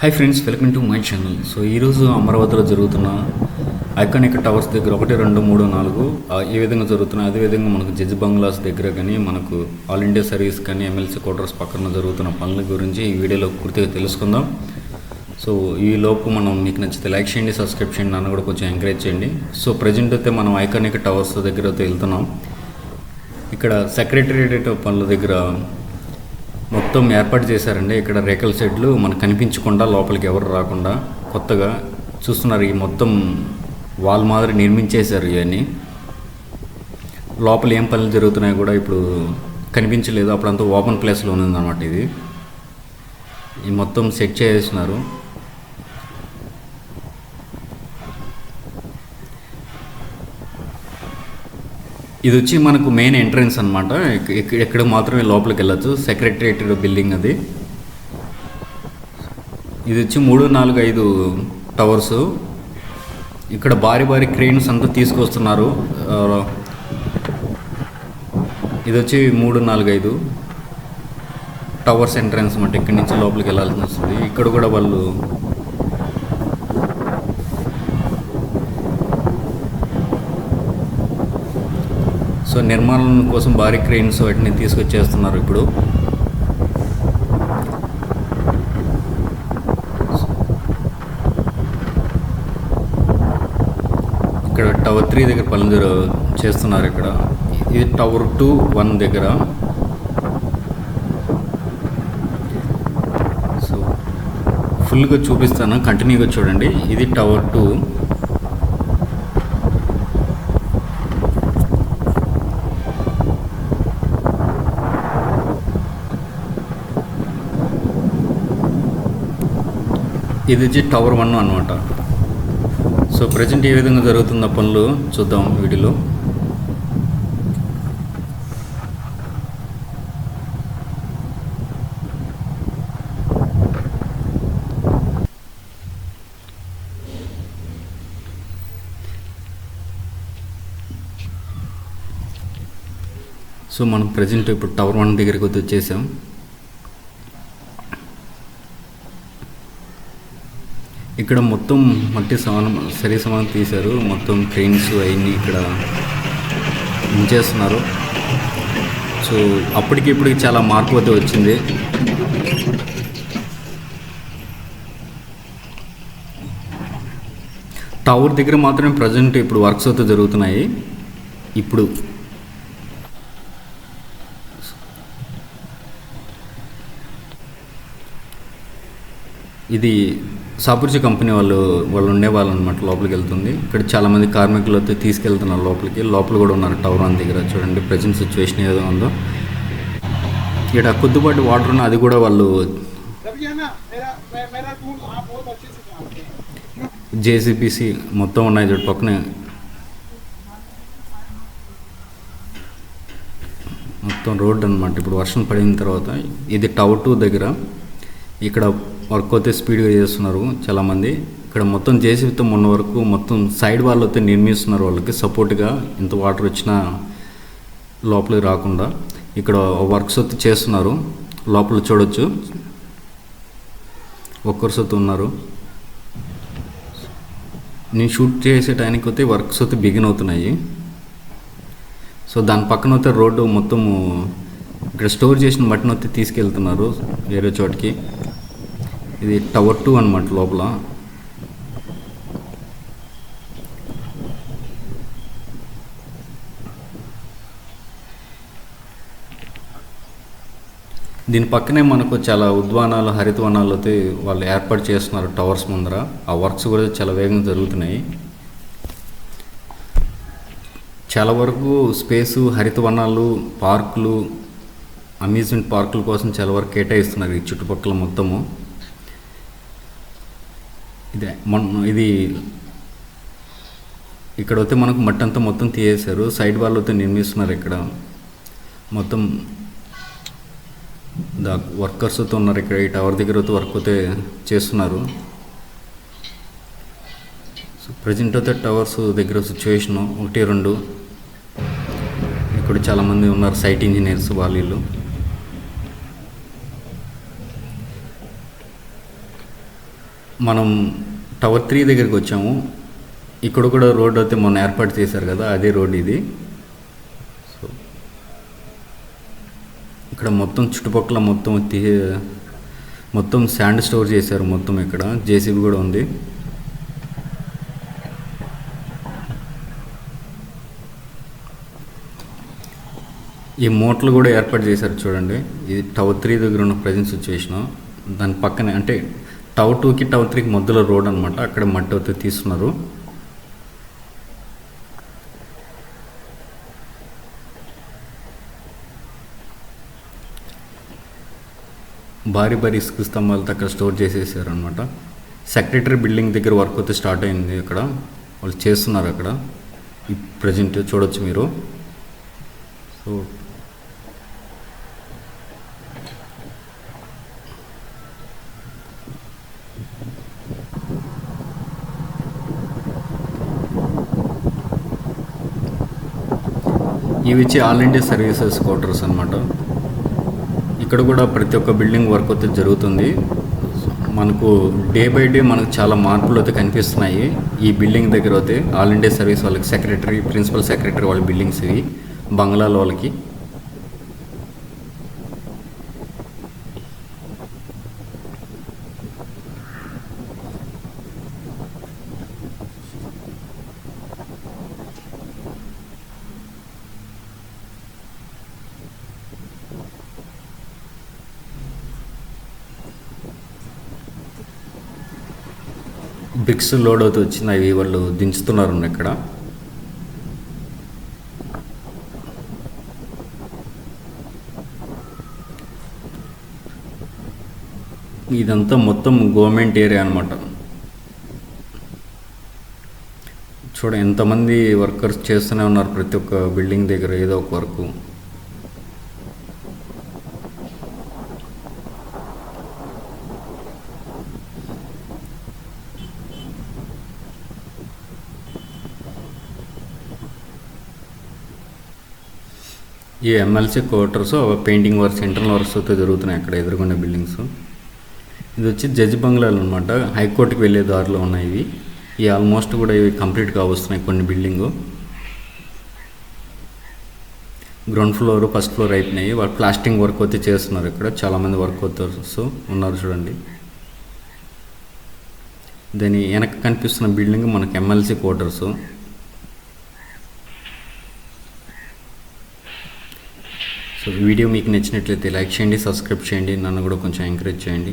Hi friends welcome to my channel so ఈరోజు అమరావతిలో జరుగుతున్న ఐకానిక్ టవర్స్ దగ్గర ఒకటి రెండు మూడు నాలుగు ఏ విధంగా జరుగుతున్నాయి అదేవిధంగా మనకు జడ్జ్ బంగ్లాస్ దగ్గర కానీ మనకు ఆల్ ఇండియా సర్వీస్ కానీ ఎమ్మెల్సీ క్వార్టర్స్ పక్కన జరుగుతున్న పనుల గురించి ఈ వీడియోలో పూర్తిగా తెలుసుకుందాం. సో ఈ లోపు మనం మీకు నచ్చితే లైక్ చేయండి సబ్స్క్రైబ్ చేయండి నన్ను కూడా కొంచెం ఎంకరేజ్ చేయండి. సో ప్రజెంట్ అయితే మనం ఐకానిక్ టవర్స్ దగ్గర అయితే వెళ్తున్నాం. ఇక్కడ సెక్రటేరియట్ పనుల దగ్గర మొత్తం ఏర్పాటు చేశారండి. ఇక్కడ రేకుల షెడ్లు మనకు కనిపించకుండా లోపలికి ఎవరు రాకుండా కొత్తగా చూస్తున్నారు. ఈ మొత్తం వాల్ మాదిరి నిర్మించేశారు ఇవన్నీ. లోపల ఏం పనులు జరుగుతున్నాయో కూడా ఇప్పుడు కనిపించలేదు. అప్పుడంతా ఓపెన్ ప్లేస్లో అన్నమాట ఇది. ఈ మొత్తం సెట్ చేసేసినారు ఇది వచ్చి మనకు మెయిన్ ఎంట్రన్స్ అనమాట ఇక్కడ మాత్రమే లోపలికి వెళ్ళచ్చు. సెక్రటరియట్ బిల్డింగ్ అది. ఇది వచ్చి మూడు నాలుగు ఐదు టవర్స్ ఇక్కడ భారీ భారీ క్రెయిన్స్ అంతా తీసుకొస్తున్నారు. ఇది వచ్చి మూడు నాలుగు ఐదు టవర్స్ ఎంట్రన్స్ అనమాట ఇక్కడి నుంచి లోపలికి వెళ్ళాల్సి వస్తుంది. ఇక్కడ కూడా వాళ్ళు సో నిర్మాణం కోసం భారీ క్రెయిన్స్ వాటిని తీసుకొచ్చేస్తున్నారు ఇప్పుడు. ఇక్కడ టవర్ త్రీ దగ్గర పనులు చేస్తున్నారు ఇక్కడ. ఇది టవర్ టూ వన్ దగ్గర. సో ఫుల్గా చూపిస్తాను. కంటిన్యూగా చూడండి. ఇది టవర్ టూ. ఇది వచ్చి టవర్ వన్ అనమాట సో ప్రజెంట్ ఏ విధంగా జరుగుతున్న పనులు చూద్దాం వీటిలో సో మనం ప్రజెంట్ ఇప్పుడు టవర్ వన్ దగ్గరికి వచ్చి వచ్చేసాం. ఇక్కడ మొత్తం మట్టి సమానం సరి సమానం తీశారు. మొత్తం క్రెయిన్స్ అవన్నీ ఇక్కడ ఉంచేస్తున్నారు. సో అప్పటికి ఇప్పటికి చాలా మార్పు అయితే వచ్చింది. టవర్ దగ్గర మాత్రమే ప్రజెంట్ ఇప్పుడు వర్క్స్ అయితే జరుగుతున్నాయి. ఇప్పుడు ఇది సాపుర్జీ కంపెనీ వాళ్ళు వాళ్ళు ఉండేవాళ్ళు అనమాట లోపలికి వెళ్తుంది. ఇక్కడ చాలామంది కార్మికులు అయితే తీసుకెళ్తున్నారు లోపలికి. లోపల కూడా ఉన్నారు టవర్ అని దగ్గర. చూడండి ప్రజెంట్ సిచ్యువేషన్ ఏదో ఉందో. ఇక్కడ కొద్దిపాటి వాటర్ ఉన్న అది కూడా వాళ్ళు జేసీపీసీ మొత్తం ఉన్నాయి చూడు పక్కనే. మొత్తం రోడ్ అనమాట ఇప్పుడు వర్షం పడిన తర్వాత ఇది టవర్ టూ దగ్గర. ఇక్కడ వర్క్ అయితే స్పీడ్గా చేస్తున్నారు చాలామంది. ఇక్కడ మొత్తం జేసీబీతో మొన్న వరకు మొత్తం సైడ్ వాళ్ళు అయితే నిర్మిస్తున్నారు వాళ్ళకి. సపోర్ట్గా ఇంత వాటర్ వచ్చినా లోపలికి రాకుండా ఇక్కడ వర్క్స్ అయితే చేస్తున్నారు. లోపల చూడొచ్చు. వర్కర్స్ అయితే ఉన్నారు. నేను షూట్ చేసే టైంకి అయితే వర్క్స్ అయితే బిగిన్ అవుతున్నాయి. సో దాని పక్కన అయితే రోడ్డు మొత్తము ఇక్కడ స్టోర్ చేసిన మట్టిని అయితే తీసుకెళ్తున్నారు వేరే చోటికి. ఇది టవర్ టూ అనమాట లోపల. దీని పక్కనే మనకు చాలా ఉద్వానాలు హరితవనాలు అయితే వాళ్ళు ఏర్పాటు చేస్తున్నారు టవర్స్ ముందర. ఆ వర్క్స్ కూడా చాలా వేగంగా జరుగుతున్నాయి. చాలా వరకు స్పేసు హరితవనాలు పార్కులు అమ్యూజ్మెంట్ పార్కుల కోసం చాలా వరకు కేటాయిస్తున్నారు ఈ చుట్టుపక్కల మొత్తము. ఇదే. మొన్న ఇది ఇక్కడ అయితే మనకు మట్టి అంతా మొత్తం తీయేశారు. సైడ్ వాళ్ళు అయితే నిర్మిస్తున్నారు ఇక్కడ. మొత్తం దా వర్కర్స్ అయితే ఉన్నారు ఇక్కడ. ఈ టవర్ దగ్గర అయితే వర్క్ అయితే చేస్తున్నారు. సో ప్రజెంట్ అయితే టవర్స్ దగ్గర సిచ్యువేషను ఒకటి రెండు. ఇక్కడ చాలామంది ఉన్నారు సైట్ ఇంజనీర్స్ వాళ్ళు. మనం టవర్ త్రీ దగ్గరికి వచ్చాము. ఇక్కడ కూడా రోడ్ అయితే మొన్న ఏర్పాటు చేశారు కదా అదే రోడ్ ఇది. సో ఇక్కడ మొత్తం చుట్టుపక్కల మొత్తం తీ మొత్తం శాండ్ స్టోర్ చేశారు మొత్తం ఇక్కడ. జేసీబీ కూడా ఉంది. ఈ మోటార్లు కూడా ఏర్పాటు చేశారు చూడండి. ఇది టవర్ త్రీ దగ్గర ఉన్న ప్రజెన్స్ వచ్చేసిన దాని పక్కనే అంటే టౌ టూకి టవర్ త్రీకి మధ్యలో రోడ్ అనమాట అక్కడ మట్టి అయితే తీస్తున్నారు. భారీ భారీ ఇసుక స్తంభాలతో అక్కడ స్టోర్ చేసేసారు అనమాట సెక్రటరీ బిల్డింగ్ దగ్గర వర్క్ అయితే స్టార్ట్ అయింది అక్కడ. వాళ్ళు చేస్తున్నారు అక్కడ. ఈ ప్రజెంట్ చూడొచ్చు మీరు. సో ఇవి వచ్చి ఆల్ ఇండియా సర్వీసెస్ క్వార్టర్స్ అనమాట ఇక్కడ కూడా ప్రతి ఒక్క బిల్డింగ్ వర్క్ అయితే జరుగుతుంది. మనకు డే బై డే మనకు చాలా మార్పులు అయితే కనిపిస్తున్నాయి. ఈ బిల్డింగ్ దగ్గర అయితే ఆల్ ఇండియా సర్వీస్ వాళ్ళకి సెక్రటరీ ప్రిన్సిపల్ సెక్రటరీ వాళ్ళ బిల్డింగ్స్ ఇవి బంగ్లాల వాళ్ళకి. బిక్స్ లోడ్ అవుతూ వచ్చింది అవి వాళ్ళు దించుతున్నారు ఇక్కడ. ఇదంతా మొత్తం గవర్నమెంట్ ఏరియా అనమాట చూడ ఎంతమంది వర్కర్స్ చేస్తూనే ఉన్నారు ప్రతి ఒక్క బిల్డింగ్ దగ్గర ఏదో ఒక వర్క్ ఈ MLC quarters painting works internal works అయితే జరుగుతున్నాయి అక్కడ ఎదుర్కొనే బిల్డింగ్స్ ఇది వచ్చి జడ్జి బంగ్లాలు అనమాట హైకోర్టుకి వెళ్ళే దారిలో ఉన్నాయి ఇవి. ఈ ఆల్మోస్ట్ కూడా ఇవి కంప్లీట్ కావస్తున్నాయి కొన్ని building ground floor first floor అయిపోయినాయి వాళ్ళు ప్లాస్టింగ్ వర్క్ అయితే చేస్తున్నారు ఇక్కడ. చాలామంది వర్క్ వర్కర్స్ ఉన్నారు చూడండి. దాని వెనక కనిపిస్తున్న బిల్డింగ్ మనకి ఎమ్మెల్సీ క్వార్టర్స్ సో వీడియో మీకు నచ్చినట్లయితే లైక్ చేయండి సబ్స్క్రైబ్ చేయండి నన్ను కూడా కొంచెం ఎంకరేజ్ చేయండి.